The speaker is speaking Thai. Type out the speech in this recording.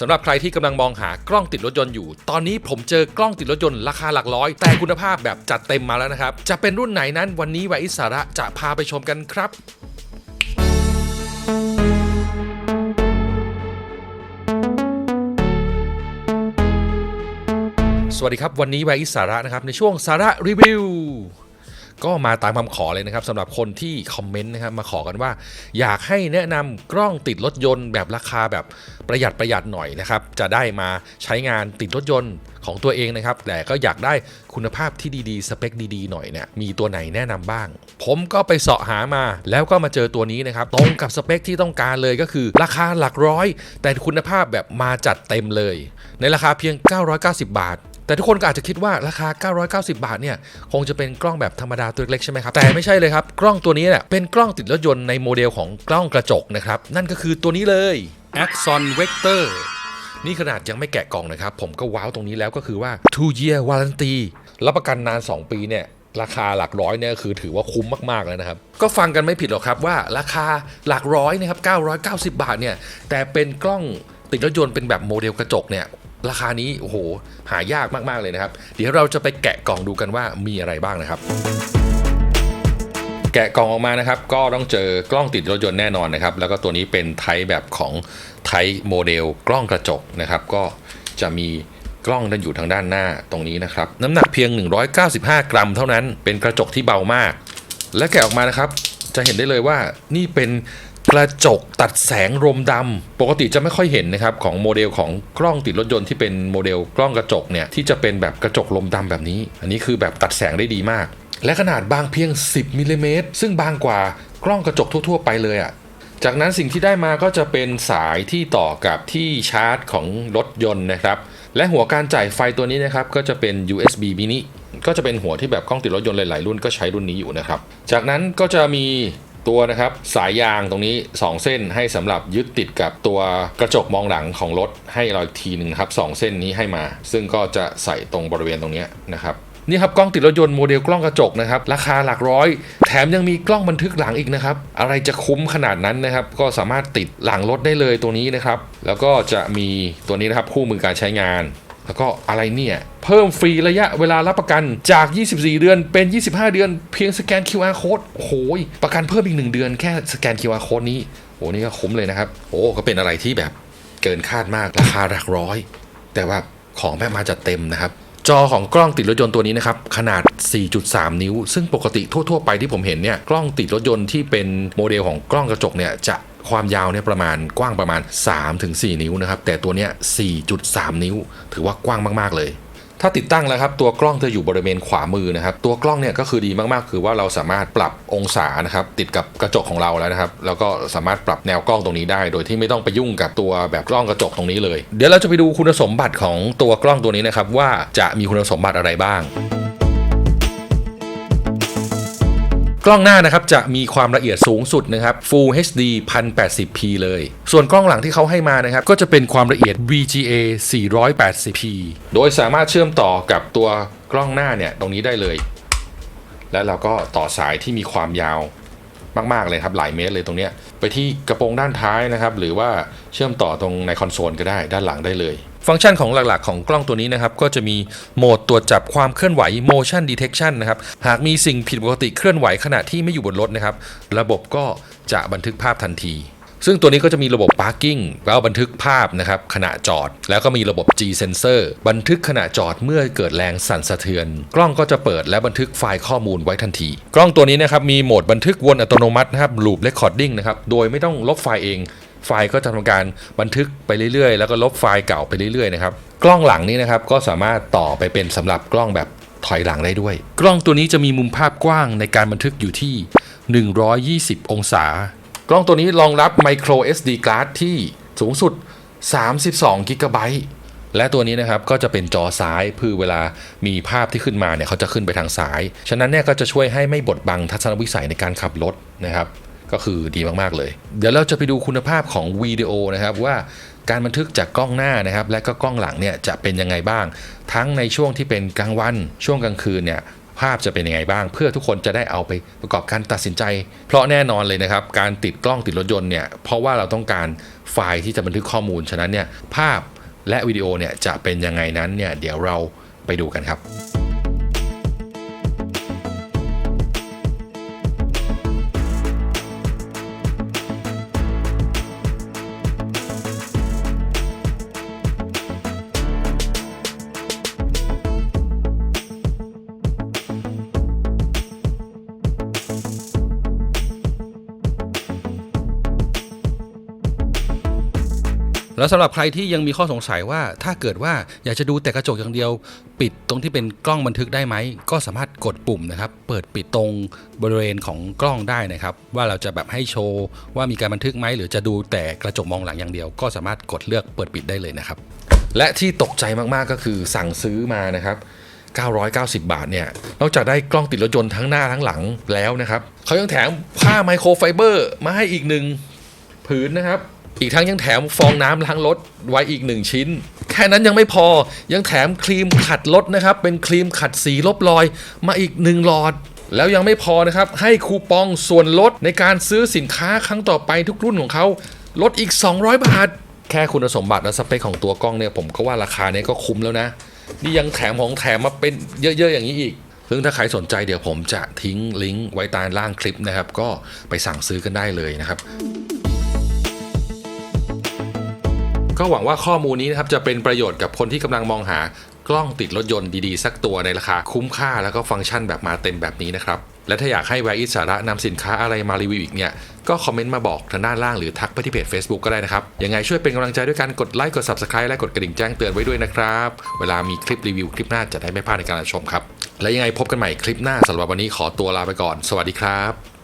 สำหรับใครที่กำลังมองหากล้องติดรถยนต์อยู่ ตอนนี้ผมเจอกล้องติดรถยนต์ราคาหลักร้อย แต่คุณภาพแบบจัดเต็มมาแล้วนะครับ จะเป็นรุ่นไหนนั้นวันนี้ไวอิสาระจะพาไปชมกันครับสวัสดีครับ วันนี้ไวอิสาระนะครับ ในช่วงสาระรีวิว ก็มาตามคำขอเลยนะครับสำหรับคนที่คอมเมนต์นะครับมาขอกันว่า อยากให้แนะนำกล้องติดรถยนต์แบบราคาแบบประหยัดประหยัดหน่อยนะครับ จะได้มาใช้งานติดรถยนต์ของตัวเองนะครับ แต่ก็อยากได้คุณภาพที่ดีๆ สเปคดีๆ หน่อยเนี่ยมีตัวไหนแนะนำบ้าง ผมก็ไปเสาะหามาแล้วก็มาเจอตัวนี้นะครับตรงกับสเปคที่ต้องการเลยก็คือราคาหลักร้อย แต่คุณภาพแบบมาจัดเต็มเลย ในราคาเพียง 990 บาท แต่ทุกคนก็อาจจะคิดว่าราคา 990 บาทเนี่ยคงจะเป็นกล้องแบบธรรมดาตัวเล็กๆใช่ไหมครับ แต่ไม่ใช่เลยครับ กล้องตัวนี้เนี่ยเป็นกล้องติดรถยนต์ในโมเดลของกล้องกระจกนะครับ นั่นก็คือตัวนี้เลย Axon Vector นี่ขนาดยังไม่แกะกล่องนะครับ ผมก็ว้าวตรงนี้แล้วก็คือว่า two year warranty รับประกันนาน 2 ปีเนี่ยราคาหลักร้อยเนี่ยคือถือว่าคุ้มมากๆแล้วนะครับ ก็ฟังกันไม่ผิดหรอกครับว่าราคาหลักร้อยนะครับ990 บาทเนี่ยแต่เป็นกล้องติดรถยนต์เป็นแบบโมเดลกระจกเนี่ย ราคานี้โอ้โหหายากมากๆเลยนะครับ เดี๋ยวเราจะไปแกะกล่องดูกันว่ามีอะไรบ้างนะครับ แกะกล่องออกมานะครับ ก็ต้องเจอกล้องติดรถยนต์แน่นอนนะครับ แล้วก็ตัวนี้เป็นไทป์แบบของไทป์โมเดลกล้องกระจกนะครับ ก็จะมีกล้องด้านอยู่ทางด้านหน้าตรงนี้นะครับ น้ำหนักเพียง 195 กรัมเท่านั้นเป็นกระจกที่เบามาก และแกะออกมานะครับ จะเห็นได้เลยว่านี่เป็น กระจกตัดแสงรมดำปกติจะไม่ค่อยเห็นนะครับของโมเดลของกล้องติดรถยนต์ที่เป็นโมเดลกล้องกระจกเนี่ยที่จะเป็นแบบกระจกลมดำแบบนี้ อันนี้คือแบบตัดแสงได้ดีมาก และขนาดบางเพียง 10มิลลิเมตรซึ่งบางกว่ากล้องกระจกทั่ว ๆ ไปเลยอะ่ะจากนั้นสิ่งที่ได้มาก็จะเป็นสายที่ต่อกับที่ชาร์จของรถยนต์นะครับ และหัวการจ่ายไฟตัวนี้นะครับก็จะเป็น USB mini ก็จะเป็นหัวที่แบบกล้องติดรถยนต์หลายๆรุ่นก็ใช้รุ่นนี้อยู่นะครับ จากนั้นก็จะมี ตัวนะครับสายยางตรงนี้ 2 เส้นให้สำหรับยึดติดกับตัวกระจกมองหลังของรถให้เราอีกทีหนึ่งครับสองเส้นนี้ให้มา ซึ่งก็จะใส่ตรงบริเวณตรงนี้นะครับนี่ครับกล้องติดรถยนต์โมเดลกล้องกระจกนะครับราคาหลักร้อย แถมยังมีกล้องบันทึกหลังอีกนะครับอะไรจะคุ้มขนาดนั้นนะครับก็สามารถติดหลังรถได้เลยตัวนี้นะครับแล้วก็จะมีตัวนี้นะครับคู่มือการใช้งาน แล้วก็อะไรเนี่ย เพิ่มฟรีระยะเวลารับประกันจาก 24 เดือนเป็น 25 เดือน เพียงสแกน QR code โอ้โหยประกันเพิ่มอีก 1 เดือนแค่สแกน QR code นี้โอ้นี่ก็คุ้มเลยนะครับ โอ้ก็เป็นอะไรที่แบบเกินคาดมากราคาหลักร้อย แต่ว่าของแม่มาจัดเต็มนะครับจอของกล้องติดรถยนต์ตัวนี้นะครับขนาด 4.3 นิ้ว ซึ่งปกติทั่ว ๆ ไปที่ผมเห็นเนี่ยกล้องติดรถยนต์ที่เป็นโมเดลของกล้องกระจกเนี่ยจะความยาวเนี่ยประมาณกว้างประมาณ 3-4 นิ้วนะครับแต่ตัวเนี้ย 4.3 นิ้ว ถือว่ากว้างมากๆเลย ถ้าติดตั้งแล้วครับตัวกล้องจะอยู่บริเวณขวามือนะครับ ตัวกล้องเนี่ยก็คือดีมากๆ คือว่าเราสามารถปรับองศานะครับติดกับกระจกของเราแล้วนะครับ แล้วก็สามารถปรับแนวกล้องตรงนี้ได้ โดยที่ไม่ต้องไปยุ่งกับตัวแบบกล้องกระจกตรงนี้เลย เดี๋ยวเราจะไปดูคุณสมบัติของตัวกล้องตัวนี้นะครับว่าจะมีคุณสมบัติอะไรบ้าง กล้องหน้านะครับจะมีความละเอียดสูงสุดนะครับ Full HD 1080p เลย ส่วนกล้องหลังที่เขาให้มานะครับ ก็จะเป็นความละเอียด VGA 480p โดยสามารถเชื่อมต่อกับตัวกล้องหน้าเนี่ยตรงนี้ได้เลย แล้วเราก็ต่อสายที่มีความยาวมาก ๆ เลยครับ หลายเมตรเลยตรงเนี้ยไปที่กระโปรงด้านท้ายนะครับ หรือว่าเชื่อมต่อตรงในคอนโซลก็ได้ด้านหลังได้เลย ฟังก์ชันของหลักๆ ของกล้องตัวนี้นะครับก็จะมีโหมดตรวจจับความเคลื่อนไหว motion detection นะครับหากมีสิ่งผิดปกติเคลื่อนไหวขณะที่ไม่อยู่บนรถนะครับระบบก็จะบันทึกภาพทันที ซึ่งตัวนี้ก็จะมีระบบ parking แล้วบันทึกภาพนะครับขณะจอด แล้วก็มีระบบ G sensor บันทึกขณะจอดเมื่อเกิดแรงสั่นสะเทือน กล้องก็จะเปิดและบันทึกไฟล์ข้อมูลไว้ทันที กล้องตัวนี้นะครับมีโหมดบันทึกวนอัตโนมัตินะครับ loop recording นะครับโดยไม่ต้องลบไฟล์เอง ไฟล์ก็จะทำการบันทึกไปเรื่อยๆ แล้วก็ลบไฟล์เก่าไปเรื่อยๆนะครับกล้องหลังนี้นะครับก็สามารถต่อไปเป็นสำหรับกล้องแบบถอยหลังได้ด้วย กล้องตัวนี้จะมีมุมภาพกว้างในการบันทึกอยู่ที่ 120 องศา กล้องตัวนี้รองรับ micro SD card ที่สูงสุด 32 g b และตัวนี้นะครับก็จะเป็นจอซ้ายเพื่อเวลามีภาพที่ขึ้นมาเนี่ยเขาจะขึ้นไปทางซ้าย ฉะนั้นเนี่ยก็จะช่วยให้ไม่บดบังทัศนวิสัยในการขับรถนะครับ ก็คือดีมากๆเลย เดี๋ยวเราจะไปดูคุณภาพของวิดีโอนะครับว่าการบันทึกจากกล้องหน้านะครับและก็กล้องหลังเนี่ยจะเป็นยังไงบ้าง ทั้งในช่วงที่เป็นกลางวัน ช่วงกลางคืนเนี่ยภาพจะเป็นยังไงบ้าง เพื่อทุกคนจะได้เอาไปประกอบการตัดสินใจ เพราะแน่นอนเลยนะครับ การติดกล้องติดรถยนต์เนี่ยเพราะว่าเราต้องการไฟล์ที่จะบันทึกข้อมูลฉะนั้นเนี่ยภาพและวิดีโอเนี่ยจะเป็นยังไงนั้นเนี่ยเดี๋ยวเราไปดูกันครับ แล้วสำหรับใครที่ยังมีข้อสงสัยว่าถ้าเกิดว่าอยากจะดูแต่กระจกอย่างเดียว ปิดตรงที่เป็นกล้องบันทึกได้ไหม ก็สามารถกดปุ่มนะครับ เปิดปิดตรงบริเวณของกล้องได้นะครับ ว่าเราจะแบบให้โชว์ว่ามีการบันทึกไหมหรือจะดูแต่กระจกมองหลังอย่างเดียว ก็สามารถกดเลือกเปิดปิดได้เลยนะครับ และที่ตกใจมากๆก็คือสั่งซื้อมานะครับ990 บาทเนี่ย นอกจากได้กล้องติดรถยนต์ทั้งหน้าทั้งหลังแล้วนะครับ เขายังแถมผ้าไมโครไฟเบอร์มาให้อีกหนึ่งผืนนะครับ อีกทั้งยังแถมฟองน้ำล้างรถไว้อีกหนึ่งชิ้น แค่นั้นยังไม่พอยังแถมครีมขัดรถนะครับ เป็นครีมขัดสีลบรอยมาอีกหนึ่งหลอด แล้วยังไม่พอนะครับ ให้คูปองส่วนลดในการซื้อสินค้าครั้งต่อไปทุกรุ่นของเขาลดอีก 200 บาท แค่คุณสมบัติและสเปคของตัวกล้องเนี่ยผมก็ว่าราคาเนี่ยก็คุ้มแล้วนะ นี่ยังแถมของแถมมาเป็นเยอะๆอย่างนี้อีกซึ่งถ้าใครสนใจเดี๋ยวผมจะทิ้งลิงก์ไว้ใต้ล่างคลิปนะครับ ก็ไปสั่งซื้อกันได้เลยนะครับ ก็หวังว่าข้อมูลนี้นะครับจะเป็นประโยชน์กับคนที่กำลังมองหากล้องติดรถยนต์ดีๆ สักตัวในราคาคุ้มค่าแล้วก็ฟังก์ชันแบบมาเต็มแบบนี้นะครับ และถ้าอยากให้แวร์อิสาระนำสินค้าอะไรมารีวิวอีกเนี่ย ก็คอมเมนต์มาบอกทางด้านล่างหรือทักไปที่เพจ Facebook ก็ได้นะครับ ยังไงช่วยเป็นกำลังใจด้วยการกดไลค์กด Subscribe และกดกระดิ่งแจ้งเตือนไว้ด้วยนะครับ เวลามีคลิปรีวิวคลิปหน้าจะได้ไม่พลาดในการรับชมครับ และยังไงพบกันใหม่คลิปหน้าสำหรับวันนี้ขอตัวลาไปก่อน สวัสดีครับ